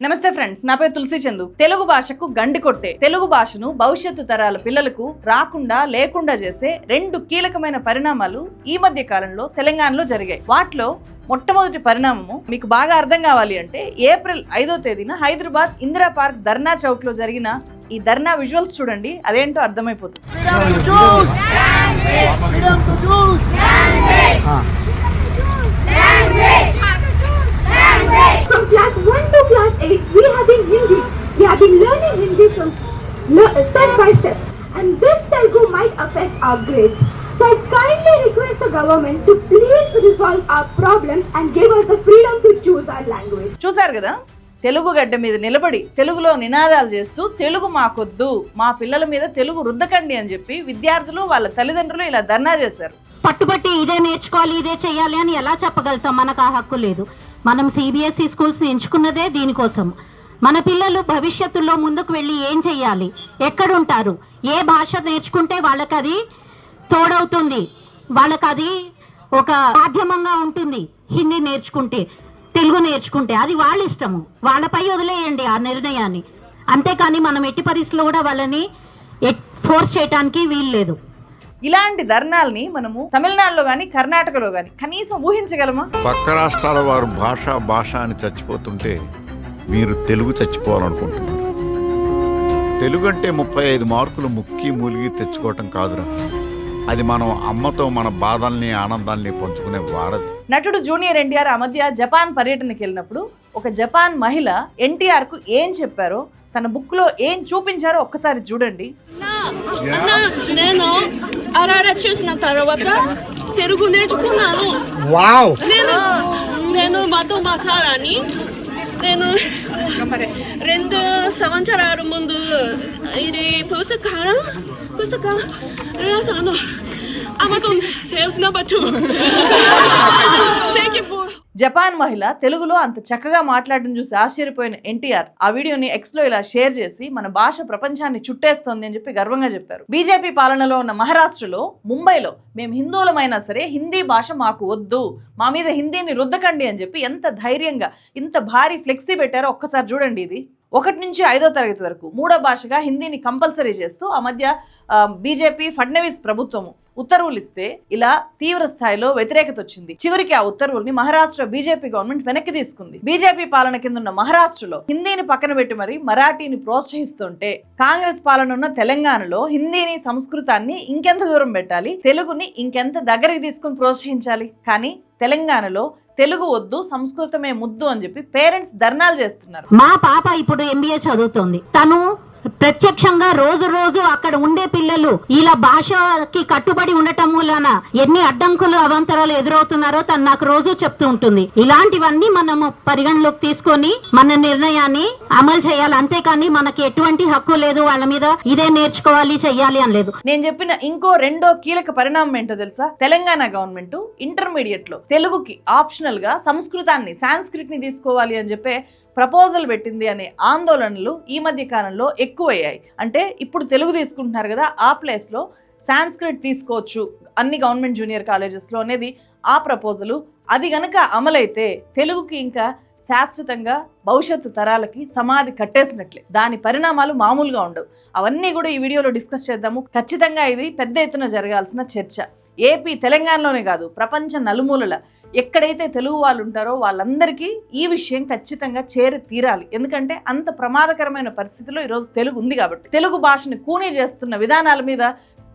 నమస్తే ఫ్రెండ్స్ నా పేరు తులసి చందు. తెలుగు భాషకు గండి కొట్టే తెలుగు భాషను భవిష్యత్తు తరాల పిల్లలకు రాకుండా లేకుండా చేసే రెండు కీలకమైన పరిణామాలు ఈ మధ్య కాలంలో తెలంగాణలో జరిగాయి. వాటిలో మొట్టమొదటి పరిణామము మీకు బాగా అర్థం కావాలి అంటే ఏప్రిల్ ఐదో తేదీన హైదరాబాద్ ఇందిరా పార్క్ ధర్నా చౌక్లో జరిగిన ఈ ధర్నా విజువల్స్ చూడండి అదేంటో అర్థమైపోతుంది. From class 1 to class 8, we have been Hindi. We have been learning Hindi from le- step by step. And this Telugu might affect our grades. So I kindly request the government to please resolve our problems and give us the freedom to choose our language. చూశారు కదా తెలుగు గడ్డ మీద నిలబడి తెలుగులో నినాదాలు చేస్తూ తెలుగు మాకొద్దు మా పిల్లల మీద తెలుగు రుద్దకండి అని చెప్పి విద్యార్థులు వాళ్ళ తల్లిదండ్రులు ఇలా ధర్నా చేశారు పట్టుబట్టి ఇదే నేర్చుకోవాలి ఇదే చేయాలి అని ఎలా చెప్పగలుగుతాం మనకు ఆ హక్కు లేదు మనం సిబిఎస్ఈ స్కూల్స్ ఎంచుకున్నదే దీనికోసం. మన పిల్లలు భవిష్యత్తులో ముందుకు వెళ్ళి ఏం చేయాలి ఎక్కడుంటారు? ఏ భాష నేర్చుకుంటే వాళ్ళకి అది తోడవుతుంది? వాళ్ళకి అది ఒక మాధ్యమంగా ఉంటుంది హిందీ నేర్చుకుంటే తెలుగు నేర్చుకుంటే. అది వాళ్ళ ఇష్టము వాళ్ళపై వదిలేయండి ఆ నిర్ణయాన్ని. అంతేకాని మనం ఎట్టి పరిస్థితుల్లో కూడా వాళ్ళని ఫోర్స్ చేయటానికి వీలు లేదు ఇలాంటి ధర్నాల్ని మనము తమిళనాడులో గాని కర్ణాటకలో గాని కనీసం ఊహించగలమా? పక్క రాష్ట్రాల వారు భాష భాష అని చచ్చిపోతుంటే మీరు తెలుగు చచ్చిపోవాలనుకుంటున్నారు. తెలుగు అంటే ముప్పై ఐదు మార్కులు ముక్కి మూలిగి తెచ్చుకోవటం కాదురా. అది మనం అమ్మతో మన బాధల్ని ఆనందాల్ని పంచుకునే వారధి నటుడు జూనియర్ ఎన్టీఆర్ ఆ మధ్య జపాన్ పర్యటనకి వెళ్ళినప్పుడు ఒక జపాన్ మహిళ ఎన్టీఆర్కు ఏం చెప్పారో తన బుక్లో ఏం చూపించారో ఒక్కసారి చూడండి. నేను అరారా చూసిన తర్వాత తెలుగు నేర్చుకున్నాను. వావ్. నేను నేను మధు మసాలాని నేను రెండు సంవత్సరాల ముందు ఇది పుస్తకాలు పుస్తకం? రాసాను. Amazon sales number two thank you for Japan మహిళ తెలుగులో అంత చక్కగా మాట్లాడడం చూసి ఆశ్చర్యపోయిన ఎన్టీఆర్ ఆ వీడియోని ఎక్స్లో ఇలా షేర్ చేసి మన భాష ప్రపంచాన్ని చుట్టేస్తోంది అని చెప్పి గర్వంగా చెప్పారు. బీజేపీ పాలనలో ఉన్న మహారాష్ట్రలో ముంబైలో మేము హిందువులమైనా సరే హిందీ భాష మాకు వద్దు మా మీద హిందీని రుద్దకండి అని చెప్పి ఎంత ధైర్యంగా ఇంత భారీ ఫ్లెక్సీ పెట్టారో ఒక్కసారి చూడండి ఇది. ఒకటి నుంచి ఐదో తరగతి వరకు మూడో భాషగా హిందీని కంపల్సరీ చేస్తూ ఆ మధ్య బీజేపీ ఫడ్నవీస్ ప్రభుత్వము. ఉత్తర్వులు ఇస్తే ఇలా తీవ్ర స్థాయిలో వ్యతిరేకత వచ్చింది. చివరికి ఆ ఉత్తర్వుల్ని మహారాష్ట్ర బీజేపీ గవర్నమెంట్ వెనక్కి తీసుకుంది. బీజేపీ పాలన కింద ఉన్న మహారాష్ట్రలో హిందీని పక్కన పెట్టి మరి మరాఠీని ప్రోత్సహిస్తుంటే కాంగ్రెస్ పాలన ఉన్న తెలంగాణలో హిందీని సంస్కృతాన్ని ఇంకెంత దూరం పెట్టాలి? తెలుగుని ఇంకెంత దగ్గరికి తీసుకుని ప్రోత్సహించాలి? కానీ తెలంగాణలో తెలుగు వద్దు సంస్కృతమే ముద్దు అని చెప్పి పేరెంట్స్ ధర్నాలు చేస్తున్నారు. మా పాప ఇప్పుడు ఎంబీఏ చదువుతోంది. తను ప్రత్యక్షంగా రోజు రోజు అక్కడ ఉండే పిల్లలు ఇలా భాషకి కట్టుబడి ఉండటం వలన ఎన్ని అడ్డంకులు అవాంతరాలు ఎదురవుతున్నారో తను నాకు రోజు చెప్తూ ఉంటుంది. ఇలాంటివన్నీ మనము పరిగణలోకి తీసుకొని మన నిర్ణయాన్ని అమలు చేయాలి. అంతేకాని మనకి ఎటువంటి హక్కు లేదు వాళ్ళ మీద. ఇదే నేర్చుకోవాలి చెయ్యాలి అని లేదు నేను చెప్పిన ఇంకో రెండో కీలక పరిణామం ఏంటో తెలుసా? తెలంగాణ గవర్నమెంట్ ఇంటర్మీడియట్లో తెలుగుకి ఆప్షనల్గా సంస్కృతాన్ని సాంస్క్రిట్ని తీసుకోవాలి అని చెప్పే ప్రపోజల్ పెట్టింది అనే ఆందోళనలు ఈ మధ్య కాలంలో ఎక్కువయ్యాయి. అంటే ఇప్పుడు తెలుగు తీసుకుంటున్నారు కదా ఆ ప్లేస్లో సాంస్క్రిట్ తీసుకోవచ్చు. అన్ని గవర్నమెంట్ జూనియర్ కాలేజెస్లో అనేది ఆ ప్రపోజలు. అది గనక అమలైతే తెలుగుకి ఇంకా శాశ్వతంగా భవిష్యత్తు తరాలకి సమాధి కట్టేసినట్లే. దాని పరిణామాలు మామూలుగా ఉండవు. అవన్నీ కూడా ఈ వీడియోలో డిస్కస్ చేద్దాము. ఖచ్చితంగా ఇది పెద్ద ఎత్తున జరగాల్సిన చర్చ. ఏపీ తెలంగాణలోనే కాదు ప్రపంచ నలుమూలల ఎక్కడైతే తెలుగు వాళ్ళు ఉంటారో వాళ్ళందరికీ ఈ విషయం ఖచ్చితంగా చేరి తీరాలి. ఎందుకంటే అంత ప్రమాదకరమైన పరిస్థితిలో ఈరోజు తెలుగు ఉంది కాబట్టి. తెలుగు భాషని కూనీ చేస్తున్న విధానాల మీద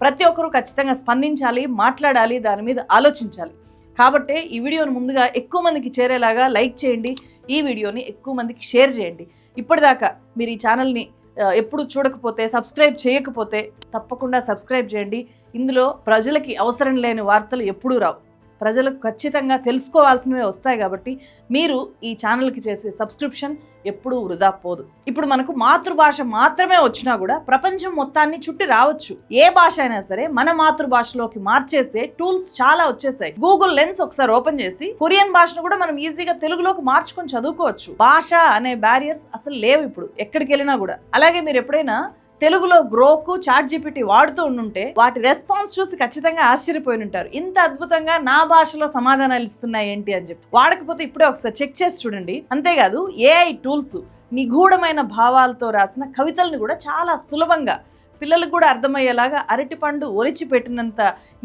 ప్రతి ఒక్కరూ ఖచ్చితంగా స్పందించాలి మాట్లాడాలి దాని మీద ఆలోచించాలి. కాబట్టి ఈ వీడియోని ముందుగా ఎక్కువ మందికి చేరేలాగా లైక్ చేయండి ఈ వీడియోని ఎక్కువ మందికి షేర్ చేయండి. ఇప్పటిదాకా మీరు ఈ ఛానల్ని ఎప్పుడు చూడకపోతే సబ్స్క్రైబ్ చేయకపోతే తప్పకుండా సబ్స్క్రైబ్ చేయండి. ఇందులో ప్రజలకి అవసరం లేని వార్తలు ఎప్పుడూ రావు. ప్రజలకు ఖచ్చితంగా తెలుసుకోవాల్సినవే వస్తాయి కాబట్టి మీరు ఈ ఛానల్కి చేసే సబ్స్క్రిప్షన్ ఎప్పుడూ వృధా పోదు. ఇప్పుడు మనకు మాతృభాష మాత్రమే వచ్చినా కూడా ప్రపంచం మొత్తాన్ని చుట్టి రావచ్చు. ఏ భాష అయినా సరే మన మాతృభాషలోకి మార్చేసే టూల్స్ చాలా వచ్చేసాయి. గూగుల్ లెన్స్ ఒకసారి ఓపెన్ చేసి కొరియన్ భాషను కూడా మనం ఈజీగా తెలుగులోకి మార్చుకొని చదువుకోవచ్చు. భాష అనే బ్యారియర్స్ అసలు లేవు ఇప్పుడు ఎక్కడికి వెళ్ళినా కూడా. అలాగే మీరు ఎప్పుడైనా తెలుగులో గ్రోకు చాట్ జీపీటీ వాడుతూ ఉండుంటే వాటి రెస్పాన్స్ చూసి ఖచ్చితంగా ఆశ్చర్యపోయి ఉంటారు ఇంత అద్భుతంగా నా భాషలో సమాధానాలు ఇస్తున్నాయి ఏంటి అని చెప్పి. వాడకపోతే ఇప్పుడే ఒకసారి చెక్ చేసి చూడండి. అంతేకాదు ఏఐ టూల్స్ నిగూఢమైన భావాలతో రాసిన కవితల్ని కూడా చాలా సులభంగా పిల్లలకు కూడా అర్థమయ్యేలాగా అరటిపండు ఒలిచి పెట్టినంత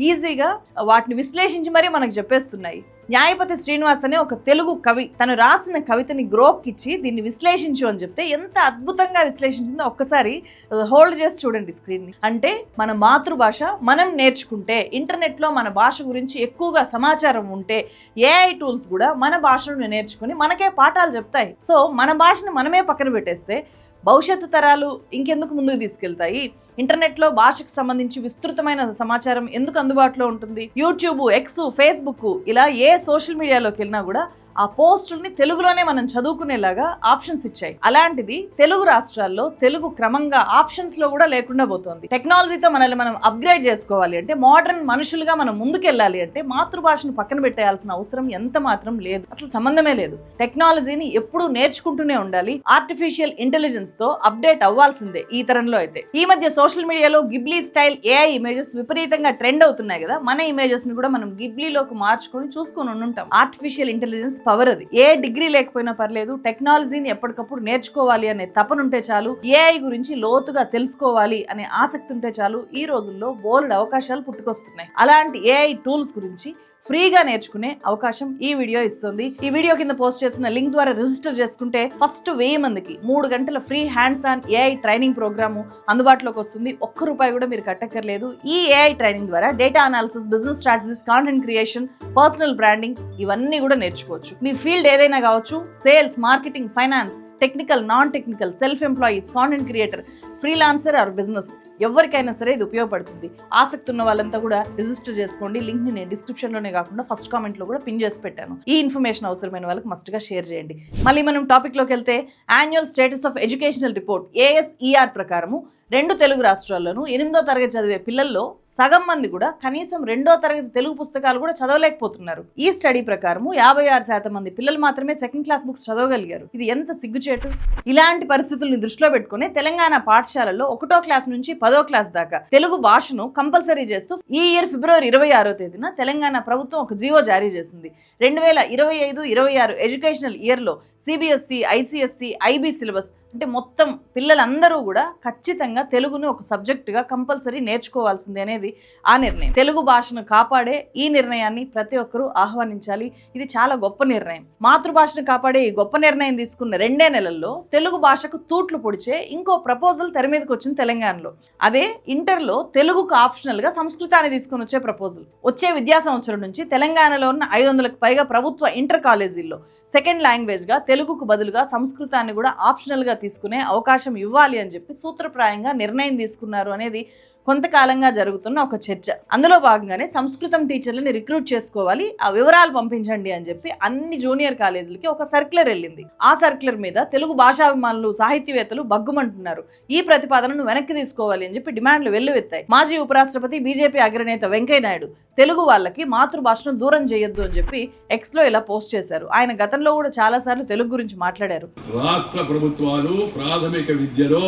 ఈజీగా వాటిని విశ్లేషించి మరీ మనకు చెప్పేస్తున్నాయి. న్యాయపతి శ్రీనివాస్ అనే ఒక తెలుగు కవి తను రాసిన కవితని గ్రోక్కిచ్చి దీన్ని విశ్లేషించు అని చెప్తే ఎంత అద్భుతంగా విశ్లేషించిందో ఒక్కసారి uh, హోల్డ్ చేసి చూడండి స్క్రీన్ని అంటే మన మాతృభాష మనం నేర్చుకుంటే ఇంటర్నెట్లో మన భాష గురించి ఎక్కువగా సమాచారం ఉంటే ఏఐ టూల్స్ కూడా మన భాషను నేర్చుకుని మనకే పాఠాలు చెప్తాయి. సో మన భాషను మనమే పక్కన పెట్టేస్తే భవిష్యత్తు తరాలు ఇంకెందుకు ముందుకు తీసుకెళ్తాయి? ఇంటర్నెట్లో భాషకు సంబంధించి విస్తృతమైన సమాచారం ఎందుకు అందుబాటులో ఉంటుంది? యూట్యూబ్ ఎక్స్ ఫేస్బుక్ ఇలా ఏ సోషల్ మీడియాలోకి వెళ్ళినా కూడా ఆ పోస్టుల్ని తెలుగులోనే మనం చదువుకునేలాగా ఆప్షన్స్ ఇచ్చాయి. అలాంటిది తెలుగు రాష్ట్రాల్లో తెలుగు క్రమంగా ఆప్షన్స్లో కూడా లేకుండా పోతుంది. టెక్నాలజీతో మనల్ని మనం అప్గ్రేడ్ చేసుకోవాలి అంటే మోడర్న్ మనుషులుగా మనం ముందుకెళ్ళాలి అంటే మాతృభాషను పక్కన పెట్టేయాల్సిన అవసరం ఎంత మాత్రం లేదు. అసలు సంబంధమే లేదు. టెక్నాలజీని ఎప్పుడూ నేర్చుకుంటూనే ఉండాలి. ఆర్టిఫిషియల్ ఇంటెలిజెన్స్తో అప్డేట్ అవ్వాల్సిందే ఈ తరంలో అయితే. ఈ మధ్య సోషల్ మీడియాలో గిబ్లీ స్టైల్ ఏఐ ఇమేజెస్ విపరీతంగా ట్రెండ్ అవుతున్నాయి కదా మన ఇమేజెస్ని కూడా మనం గిబ్లీలోకి మార్చుకొని చూసుకొని ఉండుంటాం. ఆర్టిఫిషియల్ ఇంటెలిజెన్స్ పవర్ అది. ఏ డిగ్రీ లేకపోయినా పర్లేదు టెక్నాలజీని ఎప్పటికప్పుడు నేర్చుకోవాలి అనే తపనుంటే చాలు ఏఐ గురించి లోతుగా తెలుసుకోవాలి అనే ఆసక్తి ఉంటే చాలు ఈ రోజుల్లో బోల్డ్ అవకాశాలు పుట్టుకొస్తున్నాయి. అలాంటి ఏఐ టూల్స్ గురించి ఫ్రీగా నేర్చుకునే అవకాశం ఈ వీడియో ఇస్తుంది. ఈ వీడియో కింద పోస్ట్ చేసిన లింక్ ద్వారా రిజిస్టర్ చేసుకుంటే ఫస్ట్ వెయ్యి మందికి మూడు గంటల free hands on AI training programme అందుబాటులోకి వస్తుంది. ఒక్క రూపాయి కూడా మీరు కట్టక్కర్లేదు. ఈ ఏఐ ట్రైనింగ్ ద్వారా data analysis business strategies content creation personal branding ఇవన్నీ కూడా నేర్చుకోవచ్చు. మీ ఫీల్డ్ ఏదైనా కావచ్చు sales marketing finance technical non technical self employees content creator freelancer or business ఎవరికైనా సరే ఇది ఉపయోగపడుతుంది. ఆసక్తి ఉన్న వాళ్ళంతా కూడా రిజిస్టర్ చేసుకోండి. లింక్ని నేను డిస్క్రిప్షన్లోనే కాకుండా ఫస్ట్ కామెంట్లో కూడా పిన్ చేసి పెట్టాను. ఈ ఇన్ఫర్మేషన్ అవసరమైన వాళ్ళకి మస్ట్గా షేర్ చేయండి. మళ్ళీ మనం టాపిక్లోకి వెళ్తే annual status of educational report ASER ప్రకారము రెండు తెలుగు రాష్ట్రాల్లోనూ ఎనిమిదో తరగతి చదివే పిల్లల్లో సగం మంది కూడా కనీసం రెండో తరగతి తెలుగు పుస్తకాలు కూడా చదవలేకపోతున్నారు. ఈ స్టడీ ప్రకారము యాభై ఆరు శాతం మంది పిల్లలు మాత్రమే సెకండ్ క్లాస్ బుక్స్ చదవగలిగారు. ఇది ఎంత సిగ్గుచేటు? ఇలాంటి పరిస్థితుల్ని దృష్టిలో పెట్టుకుని తెలంగాణ పాఠశాలల్లో ఒకటో క్లాస్ నుంచి పదో క్లాస్ దాకా తెలుగు భాషను కంపల్సరీ చేస్తూ ఈ ఇయర్ ఫిబ్రవరి ఇరవై ఆరో తేదీన తెలంగాణ ప్రభుత్వం ఒక జీవో జారీ చేసింది. రెండు వేల ఇరవై ఐదు ఇరవై ఆరు ఎడ్యుకేషనల్ ఇయర్లో సిబిఎస్సి ఐసిఎస్సి ఐబీ సిలబస్ అంటే మొత్తం పిల్లలందరూ కూడా ఖచ్చితంగా తెలుగును ఒక సబ్జెక్టుగా కంపల్సరీ నేర్చుకోవాల్సిందే అనేది ఆ నిర్ణయం. తెలుగు భాషను కాపాడే ఈ నిర్ణయాన్ని ప్రతి ఒక్కరూ ఆహ్వానించాలి. ఇది చాలా గొప్ప నిర్ణయం. మాతృభాషను కాపాడే ఈ గొప్ప నిర్ణయం తీసుకున్న రెండే నెలల్లో తెలుగు భాషకు తూట్లు పొడిచే ఇంకో ప్రపోజల్ తెర మీదకి వచ్చింది తెలంగాణలో. అదే ఇంటర్లో తెలుగుకు ఆప్షనల్గా సంస్కృతాన్ని తీసుకొని వచ్చే ప్రపోజల్. వచ్చే విద్యా సంవత్సరం నుంచి తెలంగాణలో ఉన్న ఐదు వందలకు పైగా ప్రభుత్వ ఇంటర్ కాలేజీల్లో సెకండ్ లాంగ్వేజ్గా తెలుగుకు బదులుగా సంస్కృతాన్ని కూడా ఆప్షనల్గా తీసుకునే అవకాశం ఇవ్వాలి అని చెప్పి సూత్రప్రాయంగా నిర్ణయం తీసుకున్నారు అనేది కొంతకాలంగా జరుగుతున్న ఒక చర్చ. అందులో భాగంగానే సంస్కృతం టీచర్లని రిక్రూట్ చేసుకోవాలి ఆ వివరాలు పంపించండి అని చెప్పి అన్ని జూనియర్ కాలేజీలకి ఒక సర్క్యులర్ వెళ్ళింది. ఆ సర్క్యులర్ మీద తెలుగు భాషాభిమానులు సాహిత్యవేత్తలు బగ్గుమంటున్నారు ఈ ప్రతిపాదనను వెనక్కి తీసుకోవాలి అని చెప్పి డిమాండ్లు వెల్లువెత్తాయి. మాజీ ఉపరాష్ట్రపతి బీజేపీ అగ్రనేత వెంకయ్య నాయుడు తెలుగు వాళ్ళకి మాతృభాషను దూరం చేయొద్దు అని చెప్పి ఎక్స్లో ఇలా పోస్ట్ చేశారు. ఆయన గతంలో కూడా చాలాసార్లు తెలుగు గురించి మాట్లాడారు. రాష్ట్ర ప్రభుత్వాలు ప్రాథమిక విద్యలో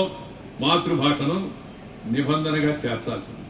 మాతృభాషను నిబంధనగా చేర్చాల్సి ఉంది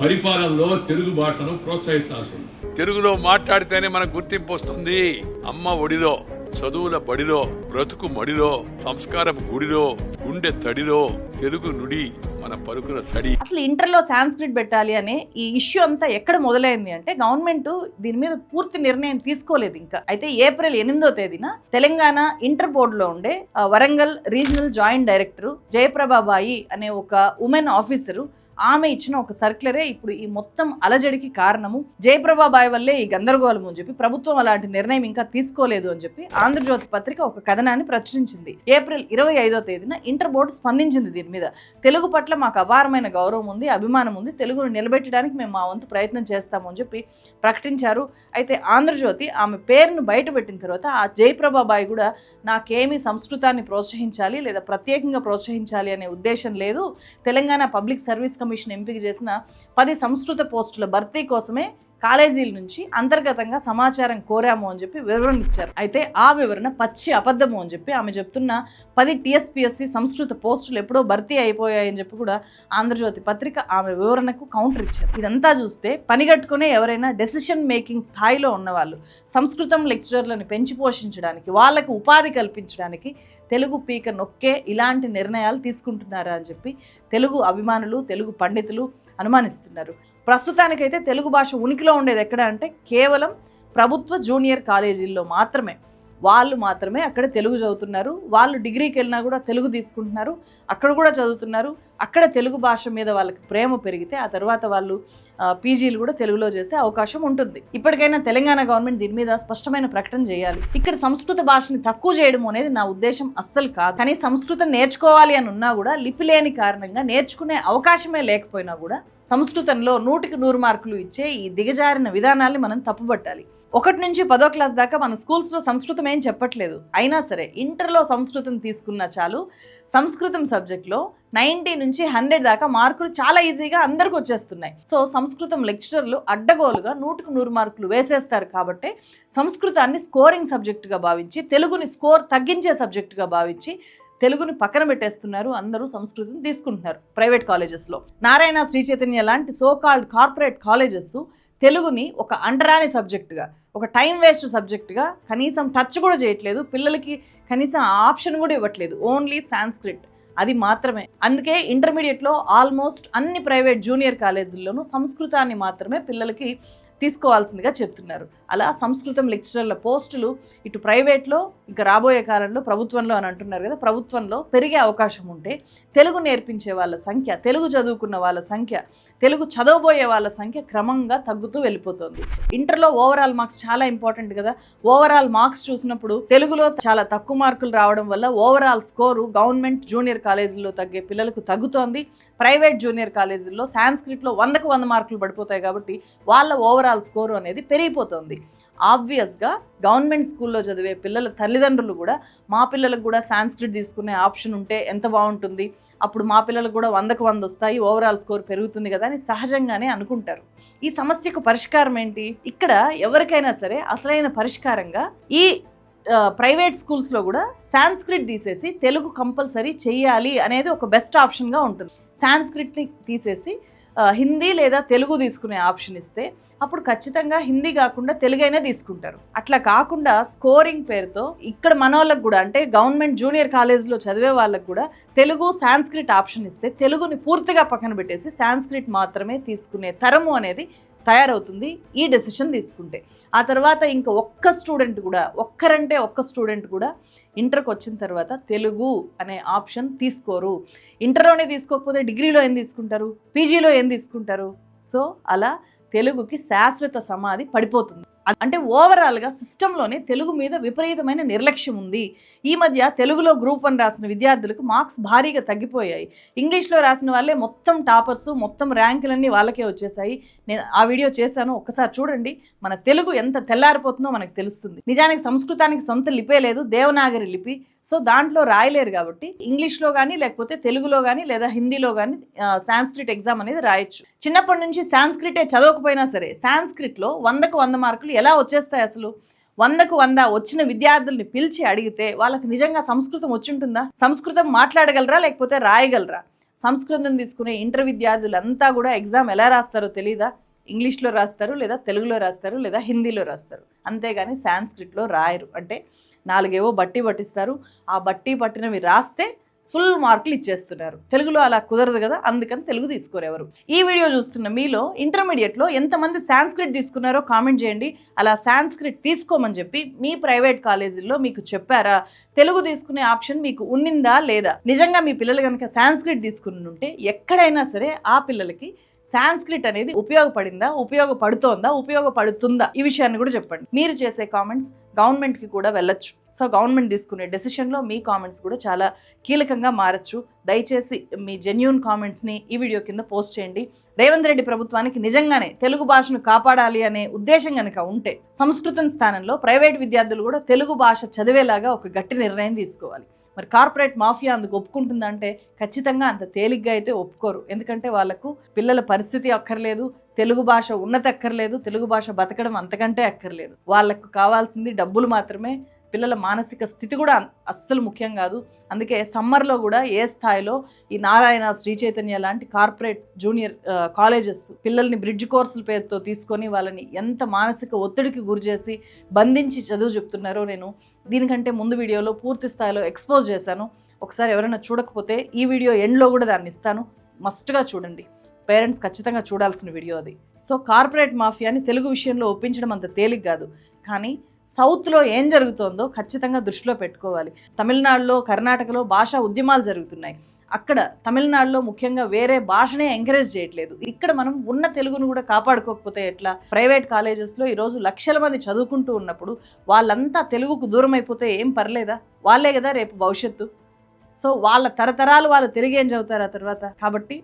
పరిపాలనలో తెలుగు భాషను ప్రోత్సహించాల్సి ఉంది తెలుగులో మాట్లాడితేనే మనకు గుర్తింపు వస్తుంది. అమ్మ ఒడిలో. చదువుల బడిలో బ్రతుకు మడిలో సంస్కారపు గుడిలో గుండె తడిలో తెలుగు నుడి మన పలుకుల సడి. అసలు ఇంటర్లో సాంస్క్రిట్ పెట్టాలి అనే ఈ ఇష్యూ అంతా ఎక్కడ మొదలైంది అంటే గవర్నమెంట్ దీని మీద పూర్తి నిర్ణయం తీసుకోలేదు ఇంకా. అయితే ఏప్రిల్ ఎనిమిదో తేదీన తెలంగాణ ఇంటర్ బోర్డులో ఉండే Warangal regional joint director Jayaprabhabai అనే ఒక ఉమెన్ ఆఫీసరు ఆమె ఇచ్చిన ఒక సర్క్యులరే ఇప్పుడు ఈ మొత్తం అలజడికి కారణము. జయప్రభాబాయి వల్లే ఈ గందరగోళము అని చెప్పి ప్రభుత్వం అలాంటి నిర్ణయం ఇంకా తీసుకోలేదు అని చెప్పి ఆంధ్రజ్యోతి పత్రిక ఒక కథనాన్ని ప్రచురించింది. ఏప్రిల్ ఇరవై ఐదో తేదీన ఇంటర్ బోర్డు స్పందించింది దీని మీద. తెలుగు పట్ల మాకు అపారమైన గౌరవం ఉంది అభిమానం ఉంది తెలుగును నిలబెట్టడానికి మేము మా వంతు ప్రయత్నం చేస్తాము అని చెప్పి ప్రకటించారు. అయితే ఆంధ్రజ్యోతి ఆమె పేరును బయటపెట్టిన తర్వాత ఆ జయప్రభాబాయి కూడా నాకేమీ సంస్కృతాన్ని ప్రోత్సహించాలి లేదా ప్రత్యేకంగా ప్రోత్సహించాలి అనే ఉద్దేశం లేదు. తెలంగాణ పబ్లిక్ సర్వీస్ కమిషన్ ఎంపిక చేసిన పది సంస్కృత పోస్టుల భర్తీ కోసమే కాలేజీల నుంచి అంతర్గతంగా సమాచారం కోరాము అని చెప్పి వివరణ ఇచ్చారు. అయితే ఆ వివరణ పచ్చి అబద్ధము అని చెప్పి ఆమె చెప్తున్న పది టీఎస్పీఎస్సీ సంస్కృత పోస్టులు ఎప్పుడో భర్తీ అయిపోయాయని చెప్పి కూడా ఆంధ్రజ్యోతి పత్రిక ఆమె వివరణకు కౌంటర్ ఇచ్చారు ఇదంతా చూస్తే పనిగట్టుకునే ఎవరైనా డెసిషన్ మేకింగ్ స్థాయిలో ఉన్నవాళ్ళు సంస్కృతం లెక్చరర్లను పెంచి పోషించడానికి వాళ్ళకు ఉపాధి కల్పించడానికి తెలుగు పీక నొక్కే ఇలాంటి నిర్ణయాలు తీసుకుంటున్నారా అని చెప్పి తెలుగు అభిమానులు తెలుగు పండితులు అనుమానిస్తున్నారు. ప్రస్తుతానికైతే తెలుగు భాష ఉనికిలో ఉండేది ఎక్కడ అంటే కేవలం ప్రభుత్వ జూనియర్ కాలేజీల్లో మాత్రమే. వాళ్ళు మాత్రమే అక్కడ తెలుగు చదువుతున్నారు. వాళ్ళు డిగ్రీకి వెళ్ళినా కూడా తెలుగు తీసుకుంటున్నారు. అక్కడ కూడా చదువుతున్నారు. అక్కడ తెలుగు భాష మీద వాళ్ళకి ప్రేమ పెరిగితే ఆ తర్వాత వాళ్ళు పీజీలు కూడా తెలుగులో చేసే అవకాశం ఉంటుంది. ఇప్పటికైనా తెలంగాణ గవర్నమెంట్ దీని మీద స్పష్టమైన ప్రకటన చేయాలి. ఇక్కడ సంస్కృత భాషని తక్కువ చేయడం అనేది నా ఉద్దేశం అస్సలు కాదు. కానీ సంస్కృతం నేర్చుకోవాలి అని ఉన్నా కూడా లిపి లేని కారణంగా నేర్చుకునే అవకాశమే లేకపోయినా కూడా సంస్కృతంలో నూటికి నూరు మార్కులు ఇచ్చే ఈ దిగజారిన విధానాల్ని మనం తప్పుపట్టాలి. ఒకటి నుంచి పదో క్లాస్ దాకా మన స్కూల్స్లో సంస్కృతం ఏం చెప్పట్లేదు. అయినా సరే ఇంటర్లో సంస్కృతం తీసుకున్నా చాలు సంస్కృతం సబ్జెక్ట్లో నైంటీ నుంచి హండ్రెడ్ దాకా మార్కులు చాలా ఈజీగా అందరికి వచ్చేస్తున్నాయి. సో సంస్కృతం లెక్చరర్లు అడ్డగోలుగా నూటికి నూరు మార్కులు వేసేస్తారు కాబట్టి సంస్కృతాన్ని స్కోరింగ్ సబ్జెక్టుగా భావించి తెలుగుని స్కోర్ తగ్గించే సబ్జెక్టుగా భావించి తెలుగుని పక్కన పెట్టేస్తున్నారు. అందరూ సంస్కృతం తీసుకుంటున్నారు ప్రైవేట్ కాలేజెస్లో. నారాయణ శ్రీ చైతన్య లాంటి సోకాల్డ్ కార్పొరేట్ కాలేజెస్ తెలుగుని ఒక అంటరాని సబ్జెక్టుగా ఒక టైం వేస్ట్ సబ్జెక్టుగా కనీసం టచ్ కూడా చేయట్లేదు. పిల్లలకి కనీసం ఆప్షన్ కూడా ఇవ్వట్లేదు. ఓన్లీ సాంస్క్రిట్. అది మాత్రమే. అందుకే ఇంటర్మీడియట్లో ఆల్మోస్ట్ అన్ని ప్రైవేట్ జూనియర్ కాలేజీల్లోనూ సంస్కృతాన్ని మాత్రమే పిల్లలకి తీసుకోవాల్సిందిగా చెప్తున్నారు. అలా సంస్కృతం లెక్చరర్ల పోస్టులు ఇటు ప్రైవేట్లో ఇంకా రాబోయే కాలంలో ప్రభుత్వంలో అని అంటున్నారు కదా ప్రభుత్వంలో పెరిగే అవకాశం ఉంటే తెలుగు నేర్పించే వాళ్ళ సంఖ్య తెలుగు చదువుకున్న వాళ్ళ సంఖ్య తెలుగు చదవబోయే వాళ్ళ సంఖ్య క్రమంగా తగ్గుతూ వెళ్ళిపోతుంది. ఇంటర్లో ఓవరాల్ మార్క్స్ చాలా ఇంపార్టెంట్ కదా. ఓవరాల్ మార్క్స్ చూసినప్పుడు తెలుగులో చాలా తక్కువ మార్కులు రావడం వల్ల ఓవరాల్ స్కోరు గవర్నమెంట్ జూనియర్ కాలేజీల్లో తగ్గే పిల్లలకు తగ్గుతోంది. ప్రైవేట్ జూనియర్ కాలేజీల్లో సాంస్క్రిట్లో వందకు వంద మార్కులు పడిపోతాయి కాబట్టి వాళ్ళ ఓవరాల్ స్కోరు అనేది పెరిగిపోతుంది. ఆబ్వియస్గా గవర్నమెంట్ స్కూల్లో చదివే పిల్లల తల్లిదండ్రులు కూడా మా పిల్లలకు కూడా సాంస్క్రిట్ తీసుకునే ఆప్షన్ ఉంటే ఎంత బాగుంటుంది? అప్పుడు మా పిల్లలకు కూడా వందకు వంద వస్తాయి ఓవరాల్ స్కోర్ పెరుగుతుంది కదా అని సహజంగానే అనుకుంటారు. ఈ సమస్యకు పరిష్కారం ఏంటి? ఇక్కడ ఎవరికైనా సరే అసలైన పరిష్కారంగా ఈ ప్రైవేట్ స్కూల్స్లో కూడా సాంస్క్రిట్ తీసేసి తెలుగు కంపల్సరీ చేయాలి అనేది ఒక బెస్ట్ ఆప్షన్గా ఉంటుంది. సాంస్క్రిట్ని తీసేసి హిందీ లేదా తెలుగు తీసుకునే ఆప్షన్ ఇస్తే అప్పుడు ఖచ్చితంగా హిందీ కాకుండా తెలుగైనా తీసుకుంటారు. అట్లా కాకుండా స్కోరింగ్ పేరుతో ఇక్కడ మన వాళ్ళకు కూడా అంటే గవర్నమెంట్ జూనియర్ కాలేజ్లో చదివే వాళ్ళకు కూడా తెలుగు సాంస్క్రిట్ ఆప్షన్ ఇస్తే తెలుగుని పూర్తిగా పక్కన పెట్టేసి సాంస్క్రిట్ మాత్రమే తీసుకునే తరము అనేది తయారవుతుంది ఈ డెసిషన్ తీసుకుంటే. ఆ తర్వాత ఇంకా ఒక్క స్టూడెంట్ కూడా ఒక్కరంటే ఒక్క స్టూడెంట్ కూడా ఇంటర్కి వచ్చిన తర్వాత తెలుగు అనే ఆప్షన్ తీసుకోరు. ఇంటర్లోనే తీసుకోకపోతే డిగ్రీలో ఏం తీసుకుంటారు? పీజీలో ఏం తీసుకుంటారు? సో అలా తెలుగుకి శాశ్వత సమాధి పడిపోతుంది. అంటే ఓవరాల్గా సిస్టంలోనే తెలుగు మీద విపరీతమైన నిర్లక్ష్యం ఉంది. ఈ మధ్య తెలుగులో గ్రూప్ వన్ రాసిన విద్యార్థులకు మార్క్స్ భారీగా తగ్గిపోయాయి. ఇంగ్లీష్లో రాసిన వాళ్ళే మొత్తం టాపర్స్ మొత్తం ర్యాంకులన్నీ వాళ్ళకే వచ్చేసాయి. నేను ఆ వీడియో చేశాను ఒక్కసారి చూడండి. మన తెలుగు ఎంత తెల్లారిపోతుందో మనకు తెలుస్తుంది. నిజానికి సంస్కృతానికి సొంత లిపే లేదు దేవనాగరి లిపి. సో దాంట్లో రాయలేరు కాబట్టి ఇంగ్లీష్లో కానీ లేకపోతే తెలుగులో కానీ లేదా హిందీలో కానీ సాంస్క్రిట్ ఎగ్జామ్ అనేది రాయొచ్చు. చిన్నప్పటి నుంచి సాంస్క్రిటే చదవకపోయినా సరే సాంస్క్రిట్లో వందకు వంద మార్కులు ఎలా వచ్చేస్తాయి అసలు? వందకు వంద వచ్చిన విద్యార్థుల్ని పిలిచి అడిగితే వాళ్ళకి నిజంగా సంస్కృతం వచ్చింటుందా? సంస్కృతం మాట్లాడగలరా లేకపోతే రాయగలరా? సంస్కృతం తీసుకునే ఇంటర్ విద్యార్థులంతా కూడా ఎగ్జామ్ ఎలా రాస్తారో తెలీదా? ఇంగ్లీష్లో రాస్తారు లేదా తెలుగులో రాస్తారు లేదా హిందీలో రాస్తారు. అంతేగాని సాంస్క్రిట్లో రాయరు. అంటే నాలుగేవో బట్టి పట్టిస్తారు. ఆ బట్టి పట్టినవి రాస్తే ఫుల్ మార్కులు ఇచ్చేస్తున్నారు. తెలుగులో అలా కుదరదు కదా అందుకని తెలుగు తీసుకోరెవరు ఈ వీడియో చూస్తున్న మీలో ఇంటర్మీడియట్లో ఎంతమంది సాంస్క్రిట్ తీసుకున్నారో కామెంట్ చేయండి. అలా సాంస్క్రిట్ తీసుకోమని చెప్పి మీ ప్రైవేట్ కాలేజీల్లో మీకు చెప్పారా? తెలుగు తీసుకునే ఆప్షన్ మీకు ఉన్నిందా లేదా? నిజంగా మీ పిల్లలు కనుక సాంస్క్రిట్ తీసుకుని ఉంటే ఎక్కడైనా సరే ఆ పిల్లలకి సాంస్క్రిట్ అనేది ఉపయోగపడిందా ఉపయోగపడుతోందా ఉపయోగపడుతుందా? ఈ విషయాన్ని కూడా చెప్పండి. మీరు చేసే కామెంట్స్ గవర్నమెంట్కి కూడా వెళ్ళొచ్చు. సో గవర్నమెంట్ తీసుకునే డెసిషన్లో మీ కామెంట్స్ కూడా చాలా కీలకంగా మారచ్చు. దయచేసి మీ జెన్యున్ కామెంట్స్ని ఈ వీడియో కింద పోస్ట్ చేయండి. రేవంత్ రెడ్డి ప్రభుత్వానికి నిజంగానే తెలుగు భాషను కాపాడాలి అనే ఉద్దేశం కనుక ఉంటే సంస్కృతం స్థానంలో ప్రైవేట్ విద్యార్థులు కూడా తెలుగు భాష చదివేలాగా ఒక గట్టి నిర్ణయం తీసుకోవాలి. మరి కార్పొరేట్ మాఫియా అందుకు ఒప్పుకుంటుందంటే ఖచ్చితంగా అంత తేలిగ్గా అయితే ఒప్పుకోరు. ఎందుకంటే వాళ్ళకు పిల్లల పరిస్థితి అక్కర్లేదు తెలుగు భాష ఉన్నత అక్కర్లేదు తెలుగు భాష బతకడం అంతకంటే అక్కర్లేదు. వాళ్ళకు కావాల్సింది డబ్బులు మాత్రమే పిల్లల మానసిక స్థితి కూడా అస్సలు ముఖ్యం కాదు. అందుకే సమ్మర్లో కూడా ఏ స్థాయిలో ఈ నారాయణ శ్రీ చైతన్య లాంటి కార్పొరేట్ జూనియర్ కాలేజెస్ పిల్లల్ని బ్రిడ్జ్ కోర్సుల పేరుతో తీసుకొని వాళ్ళని ఎంత మానసిక ఒత్తిడికి గురి చేసి బంధించి చదువు చెప్తున్నారో నేను దీనికంటే ముందు వీడియోలో పూర్తి స్థాయిలో ఎక్స్పోజ్ చేశాను. ఒకసారి ఎవరైనా చూడకపోతే ఈ వీడియో ఎండ్లో కూడా దాన్ని ఇస్తాను. మస్ట్గా చూడండి. పేరెంట్స్ ఖచ్చితంగా చూడాల్సిన వీడియో అది. సో కార్పొరేట్ మాఫియాని తెలుగు విషయంలో ఒప్పించడం అంత తేలిక కాదు కానీ సౌత్లో ఏం జరుగుతోందో ఖచ్చితంగా దృష్టిలో పెట్టుకోవాలి. తమిళనాడులో కర్ణాటకలో భాషా ఉద్యమాలు జరుగుతున్నాయి. అక్కడ తమిళనాడులో ముఖ్యంగా వేరే భాషనే ఎంకరేజ్ చేయట్లేదు. ఇక్కడ మనం ఉన్న తెలుగును కూడా కాపాడుకోకపోతే ఎట్లా? ప్రైవేట్ కాలేజెస్లో ఈరోజు లక్షల మంది చదువుకుంటూ ఉన్నప్పుడు వాళ్ళంతా తెలుగుకు దూరం అయిపోతే ఏం పర్లేదా? వాళ్ళే కదా రేపు భవిష్యత్తు. సో వాళ్ళ తరతరాలు వాళ్ళు తిరిగి ఏం చదువుతారు ఆ తర్వాత? కాబట్టి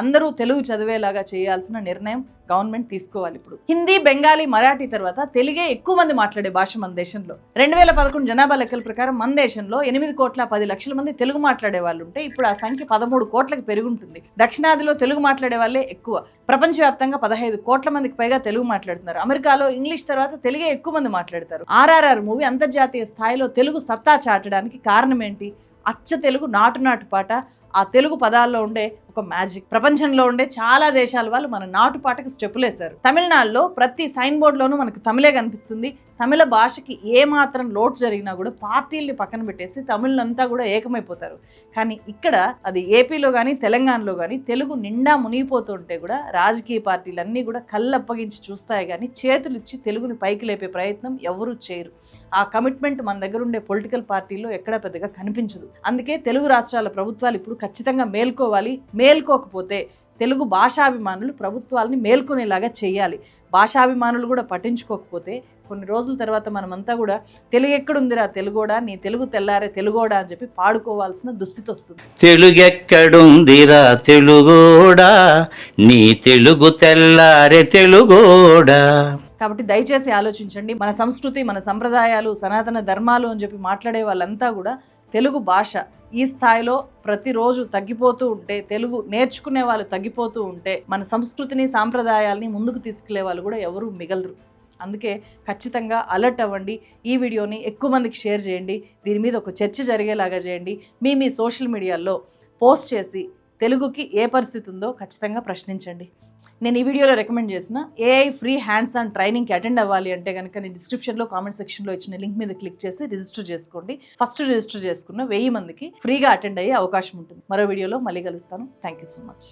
అందరూ తెలుగు చదివేలాగా చేయాల్సిన నిర్ణయం గవర్నమెంట్ తీసుకోవాలి ఇప్పుడు. హిందీ బెంగాలీ మరాఠీ తర్వాత తెలుగే ఎక్కువ మంది మాట్లాడే భాష మన దేశంలో. రెండు వేల పదకొండు జనాభా లెక్కల ప్రకారం మన దేశంలో ఎనిమిది కోట్ల పది లక్షల మంది తెలుగు మాట్లాడే వాళ్ళు ఉంటే ఇప్పుడు ఆ సంఖ్య పదమూడు కోట్లకు పెరుగుంటుంది. దక్షిణాదిలో తెలుగు మాట్లాడే వాళ్ళే ఎక్కువ. ప్రపంచవ్యాప్తంగా పదహైదు కోట్ల మందికి పైగా తెలుగు మాట్లాడుతున్నారు. అమెరికాలో ఇంగ్లీష్ తర్వాత తెలుగే ఎక్కువ మంది మాట్లాడతారు. ఆర్ఆర్ఆర్ మూవీ అంతర్జాతీయ స్థాయిలో తెలుగు సత్తా చాటడానికి కారణం ఏంటి? అచ్చ తెలుగు నాటు నాటు పాట ఆ తెలుగు పదాల్లో ఉండే ఒక మ్యాజిక్. ప్రపంచంలో ఉండే చాలా దేశాల వాళ్ళు మన నాటు పాటకి స్టెప్పులు వేశారు. తమిళనాడులో ప్రతి సైన్ బోర్డులోనూ మనకు తమిళే కనిపిస్తుంది. తమిళ భాషకి ఏ మాత్రం లోటు జరిగినా కూడా పార్టీల్ని పక్కన పెట్టేసి తమిళంతా కూడా ఏకమైపోతారు. కానీ ఇక్కడ అది ఏపీలో కానీ తెలంగాణలో కానీ తెలుగు నిండా మునిగిపోతుంటే కూడా రాజకీయ పార్టీలన్నీ కూడా కళ్ళప్పగించి చూస్తాయి కానీ చేతులు ఇచ్చి తెలుగుని పైకి లేపే ప్రయత్నం ఎవరూ చేయరు. ఆ కమిట్మెంట్ మన దగ్గర ఉండే పొలిటికల్ పార్టీల్లో ఎక్కడ పెద్దగా కనిపించదు. అందుకే తెలుగు రాష్ట్రాల ప్రభుత్వాలు ఇప్పుడు ఖచ్చితంగా మేల్కోవాలి. మేల్కోకపోతే తెలుగు భాషాభిమానులు ప్రభుత్వాలని మేల్కొనేలాగా చేయాలి. భాషాభిమానులు కూడా పట్టించుకోకపోతే కొన్ని రోజుల తర్వాత మనమంతా కూడా తెలుగు ఎక్కడుందిరా? తెలుగోడా? నీ తెలుగు తెల్లారే తెలుగోడా? అని చెప్పి పాడుకోవాల్సిన దుస్థితి వస్తుంది తెలుగెక్కడుందిరా? తెలుగోడా? నీ తెలుగు తెల్లారె తెలుగోడా? కాబట్టి దయచేసి ఆలోచించండి. మన సంస్కృతి మన సంప్రదాయాలు సనాతన ధర్మాలు అని చెప్పి మాట్లాడే వాళ్ళంతా కూడా తెలుగు భాష ఈ స్థాయిలో ప్రతిరోజు తగ్గిపోతూ ఉంటే తెలుగు నేర్చుకునే వాళ్ళు తగ్గిపోతూ ఉంటే మన సంస్కృతిని సాంప్రదాయాల్ని ముందుకు తీసుకెళ్ళే వాళ్ళు కూడా ఎవరు మిగలరు. అందుకే ఖచ్చితంగా అలర్ట్ అవ్వండి. ఈ వీడియోని ఎక్కువ మందికి షేర్ చేయండి. దీని మీద ఒక చర్చ జరిగేలాగా చేయండి. మీ మీ సోషల్ మీడియాలో పోస్ట్ చేసి తెలుగుకి ఏ పరిస్థితి ఉందో ఖచ్చితంగా ప్రశ్నించండి. నేను ఈ వీడియోలో రికమెండ్ చేసిన ఏఐ ఫ్రీ హ్యాండ్స్ ఆన్ ట్రైనింగ్కి అటెండ్ అవ్వాలి అంటే కనుక నేను డిస్క్రిప్షన్లో కామెంట్ సెక్షన్లో ఇచ్చిన లింక్ మీద క్లిక్ చేసి రిజిస్టర్ చేసుకోండి. ఫస్ట్ రిజిస్టర్ చేసుకున్న వెయ్యి మందికి ఫ్రీగా అటెండ్ అయ్యే అవకాశం ఉంటుంది. మరో వీడియోలో మళ్ళీ కలుస్తాను. Thank you so much